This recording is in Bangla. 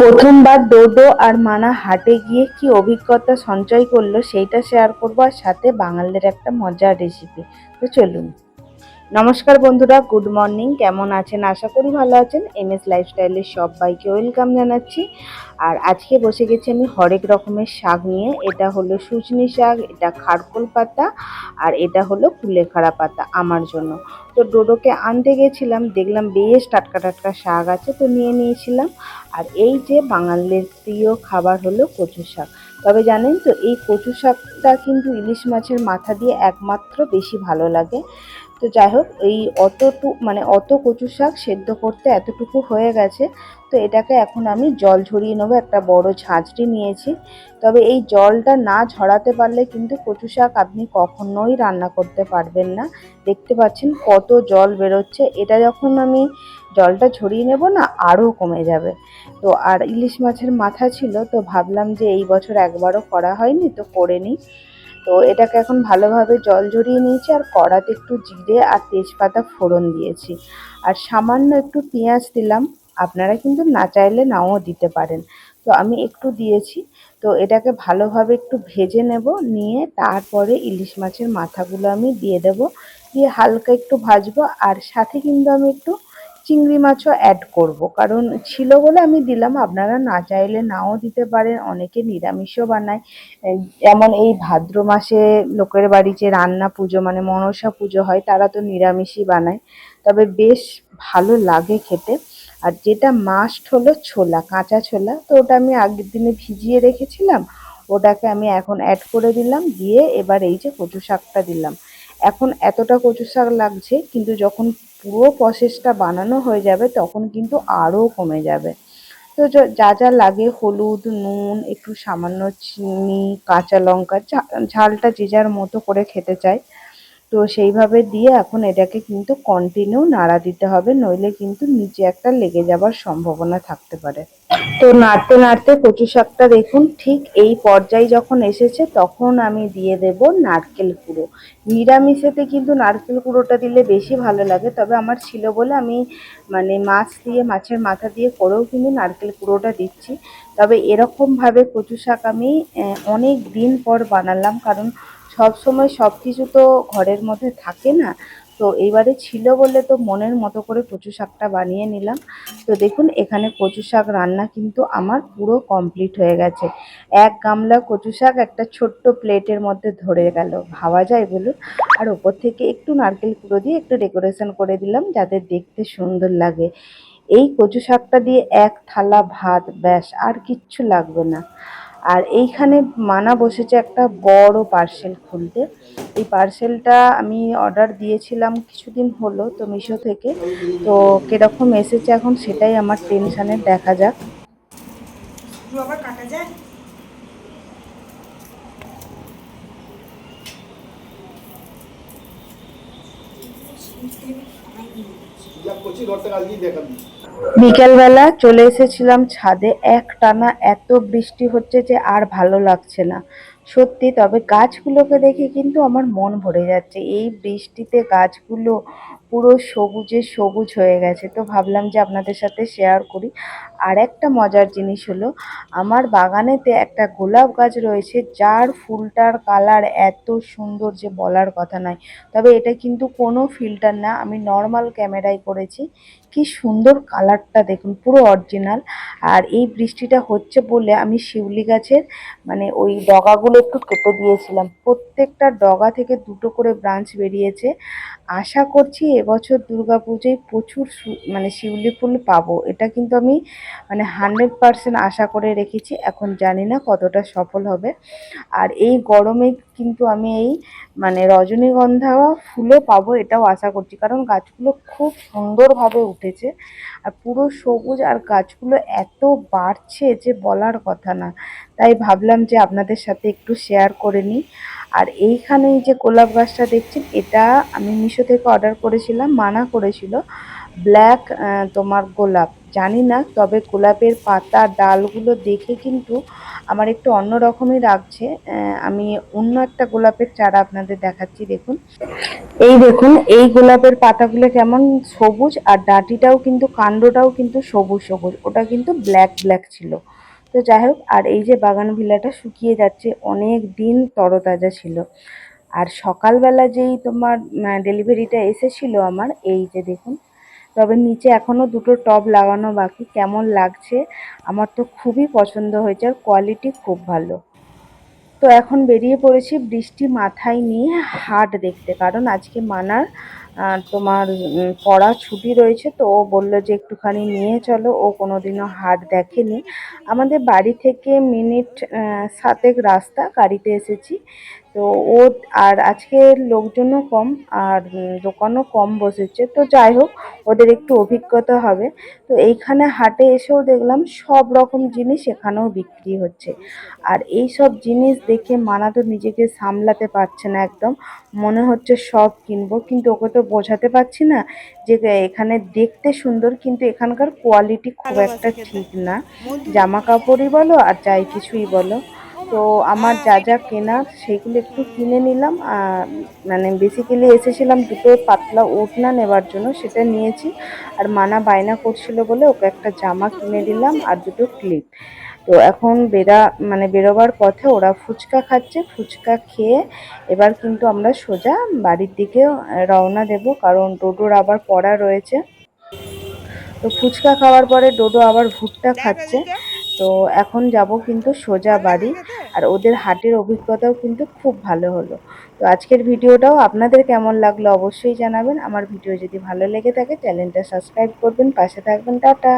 প্রথমবার ডোডো আর মানা হাটে গিয়ে কি অভিজ্ঞতা সঞ্চয় করল, সেইটা শেয়ার করব আর সাথে বাঙালির একটা মজার রেসিপি তো চলুন। নমস্কার বন্ধুরা, গুড মর্নিং। কেমন আছেন? আশা করি ভালো আছেন। এম এস লাইফস্টাইলের সবাইকে ওয়েলকাম জানাচ্ছি। আর আজকে বসে গেছি আমি হরেক রকমের শাক নিয়ে। এটা হলো সুজনি শাক, এটা খারকোল পাতা, আর এটা হলো কুলেখাড়া পাতা আমার জন্য। তো ডোডোকে আনতে গেছিলাম, দেখলাম বেশ টাটকা টাটকা শাক আছে, তো নিয়ে নিয়েছিলাম। আর এই যে বাঙালির প্রিয় খাবার হলো কচু শাক। তবে জানেন তো, এই কচু শাকটা কিন্তু ইলিশ মাছের মাথা দিয়ে একমাত্র বেশি ভালো লাগে। তো যাই হোক, এই অতটু মানে অত কচু শাক সেদ্ধ করতে এতটুকু হয়ে গেছে, তো এটাকে এখন আমি জল ঝরিয়ে নেব, একটা বড় ঝাঁঝরি নিয়েছি। তবে এই জলটা না ঝরাতে পারলে কিন্তু কচু শাক আপনি কখনোই রান্না করতে পারবেন না। দেখতে পাচ্ছেন কত জল বেরোচ্ছে, এটা যখন আমি জলটা ঝরিয়ে নেব না আরও কমে যাবে। তো আর ইলিশ মাছের মাথা ছিল, তো ভাবলাম যে এই বছর একবারও করা হয়নি, তো করে নিই। তো এটাকে এখন ভালোভাবে জল ঝরিয়ে নিয়েছি আর কড়াতে একটু জিরে আর তেজপাতা ফোড়ন দিয়েছি। আর সামান্য একটু পেঁয়াজ দিলাম, আপনারা কিন্তু না চাইলে নাও দিতে পারেন। তো আমি একটু দিয়েছি, তো এটাকে ভালোভাবে একটু ভেজে নেব, নিয়ে তারপরে ইলিশ মাছের মাথাগুলো আমি দিয়ে দেব। দিয়ে হালকা একটু ভাজবো, আর সাথে কিন্তু আমি একটু চিংড়ি মাছও অ্যাড করব। কারণ ছিল বলে আমি দিলাম, আপনারা না চাইলে নাও দিতে পারেন। অনেকে নিরামিষও বানায়। যেমন এই ভাদ্র মাসে লোকের বাড়ি যে রান্না পুজো মানে মনসা পুজো হয়, তারা তো নিরামিষই বানায়। তবে বেশ ভালো লাগে খেতে। আর যেটা মাস্ট হলো ছোলা, কাঁচা ছোলা। তো ওটা আমি আগের দিনে ভিজিয়ে রেখেছিলাম। ওটাকে আমি এখন অ্যাড করে দিলাম। দিয়ে এবার এই যে কচু শাকটা দিলাম। এখন এতটা কচু শাক লাগছে, কিন্তু যখন পুরো প্রসেসটা বানানো হয়ে যাবে, তখন কিন্তু আরও কমে যাবে। তো যা যা লাগে, হলুদ, নুন, একটু সামান্য চিনি, কাঁচা লঙ্কা ঝালটা যে যার মতো করে খেতে চায়। তো সেইভাবে দিয়ে এখন এটাকে কিন্তু কন্টিনিউ নাড়া দিতে হবে, নইলে কিন্তু নিচে একটা লেগে যাবার সম্ভাবনা থাকতে পারে। তো নাড়তে নাড়তে কচু শাকটা দেখুন, ঠিক এই পর্যায়ে যখন এসেছে তখন আমি দিয়ে দেব নারকেল কুড়ো। নিরামিষেতে কিন্তু নারকেল কুড়োটা দিলে বেশি ভালো লাগে, তবে আমার ছিল বলে আমি মানে মাছ দিয়ে, মাছের মাথা দিয়ে করেও কিন্তু নারকেল কুড়োটা দিচ্ছি। তবে এরকমভাবে কচু শাক আমি অনেক দিন পর বানালাম, কারণ সব সময় সব কিছু তো ঘরের মধ্যে থাকে না। তো এইবারে ছিল বলে তো মনের মতো করে কচু শাকটা বানিয়ে নিলাম। তো দেখুন, এখানে কচু শাক রান্না কিন্তু আমার পুরো কমপ্লিট হয়ে গেছে। এক গামলা কচু শাক একটা ছোট্ট প্লেটের মধ্যে ধরে গেল। ভাবা যায় বলুন? আর ওপর থেকে একটু নারকেল কুড়ো দিয়ে একটু ডেকোরেশন করে দিলাম যাতে দেখতে সুন্দর লাগে। এই কচু শাকটা দিয়ে এক থালা ভাত, ব্যাস, আর কিচ্ছু লাগবে না। আর এইখানে মানা বসেছে একটা বড় পার্সেল খুলতে। এই পার্সেলটা আমি অর্ডার দিয়েছিলাম কিছুদিন হলো তো মিশো থেকে। তো কীরকম এসেছে এখন সেটাই আমার টেনশানের দেখা যাক। কাটা যায়? বিকেলবেলা চলে এসেছিলাম ছাদে। এক টানা এত বৃষ্টি হচ্ছে যে আর ভালো লাগছে না। সত্যি, তবে গাছগুলোকে দেখে কিন্তু আমার মন ভরে যাচ্ছে। এই বৃষ্টিতে গাছগুলো পুরো সবুজে সবুজ হয়ে গেছে। তো ভাবলাম যে আপনাদের সাথে শেয়ার করি। আর একটা মজার জিনিস হলো, আমার বাগানেতে একটা গোলাপ গাছ রয়েছে, যার ফুলটার কালার এত সুন্দর যে বলার কথা নয়। তবে এটা কিন্তু কোনো ফিল্টার না, আমি নর্মাল ক্যামেরায় করেছি। কি সুন্দর কালারটা দেখুন, পুরো অরিজিনাল আর এই বৃষ্টিটা হচ্ছে বলে আমি শিউলি গাছের মানে ওই ডগাগুলো একটু কেটে দিয়েছিলাম। প্রত্যেকটা ডগা থেকে দুটো করে ব্রাঞ্চ বেরিয়েছে। আশা করছি এবছর পুজোয় প্রচুর মানে শিউলি ফুল পাবো। এটা কিন্তু আমি মানে হান্ড্রেড পারসেন্ট আশা করে রেখেছি। এখন জানি না কতটা সফল হবে। আর এই গরমে কিন্তু আমি এই মানে রজনীগন্ধা ফুলও পাবো এটাও আশা করছি। কারণ গাছগুলো খুব সুন্দরভাবে উঠেছে। আর পুরো সবুজ আর গাছগুলো এত বাড়ছে যে বলার কথা না। তাই ভাবলাম যে আপনাদের সাথে একটু শেয়ার করে নিই। আর এইখানে যে গোলাপ গাছটা দেখছেন, এটা আমি মিশো থেকে অর্ডার করেছিলাম, মানা করেছিল। ব্ল্যাক তোমার গোলাপ। জানি না, তবে গোলাপের পাতা, ডালগুলো দেখে কিন্তু আমার একটু অন্য রকমই লাগছে। আমি অন্য একটা গোলাপের চারা আপনাদের দেখাচ্ছি, দেখুন। এই দেখুন, এই গোলাপের পাতাগুলো কেমন সবুজ, আর ডাঁটিটাও কিন্তু, কাণ্ডটাও কিন্তু সবুজ সবুজ। ওটা কিন্তু ব্ল্যাক ব্ল্যাক ছিল। তো যাই হোক, আর এই যে বাগান বিলাটা শুকিয়ে যাচ্ছে, অনেক দিন তরতাজা ছিল। আর সকালবেলা যেই তোমার ডেলিভারিটা এসেছিল আমার, এই যে দেখুন তবে নিচে এখনও দুটো টব লাগানো বাকি। কেমন লাগছে? আমার তো খুবই পছন্দ হয়েছে আর কোয়ালিটি খুব ভালো। তো এখন বেরিয়ে পড়েছি, বৃষ্টি মাথায় নিয়ে হাট দেখতে। কারণ আজকে মানার তোমার পড়া ছুটি রয়েছে তো ও বলল যে একটুখানি নিয়ে চলো। ও কোনোদিনও হাট দেখেনি। আমাদের বাড়ি থেকে মিনিট সাতেক রাস্তা গাড়িতে এসেছি। তো ও, আর আজকে লোকজনও কম আর দোকানও কম বসেছে। তো যাই হোক, ওদের একটু অভিজ্ঞতা হবে। তো এইখানে হাটে এসেও দেখলাম সব রকম জিনিস এখানেও বিক্রি হচ্ছে। আর এই সব জিনিস দেখে মানা তো নিজেকে সামলাতে পারছে না একদম। মনে হচ্ছে সব কিনবো কিন্তু ওকে তো বোঝাতে পারছি না যে এখানে দেখতে সুন্দর কিন্তু এখানকার কোয়ালিটি খুব একটা ঠিক না। জামা কাপড়ই বলো আর যাই কিছুই বলো। তো আমার যা যা কেনার সেগুলো একটু কিনে নিলাম আর মানে বেসিক্যালি এসেছিলাম দুটো পাতলা ওড়না নেবার জন্য সেটা নিয়েছি। আর মানা বায়না করছিল বলে ওকে একটা জামা কিনে দিলাম আর দুটো ক্লিপ তো এখন বেরা মানে বেরোবার পথে ওরা ফুচকা খাচ্ছে ফুচকা খেয়ে এবার কিন্তু আমরা সোজা বাড়ির দিকে রওনা দেব কারণ ডোডোর আবার পড়া রয়েছে। তো ফুচকা খাওয়ার পরে ডোডো আবার ভুট্টা খাচ্ছে। তো এখন যাব কিন্তু সোজা বাড়ি আর ওদের হাটের অভিজ্ঞতাও কিন্তু খুব ভালো হলো। তো আজকের ভিডিওটাও আপনাদের কেমন লাগল অবশ্যই জানাবেন। আমার ভিডিও যদি ভালো লেগে থাকে চ্যানেলটা সাবস্ক্রাইব করবেন পাশে থাকবেন টাটা।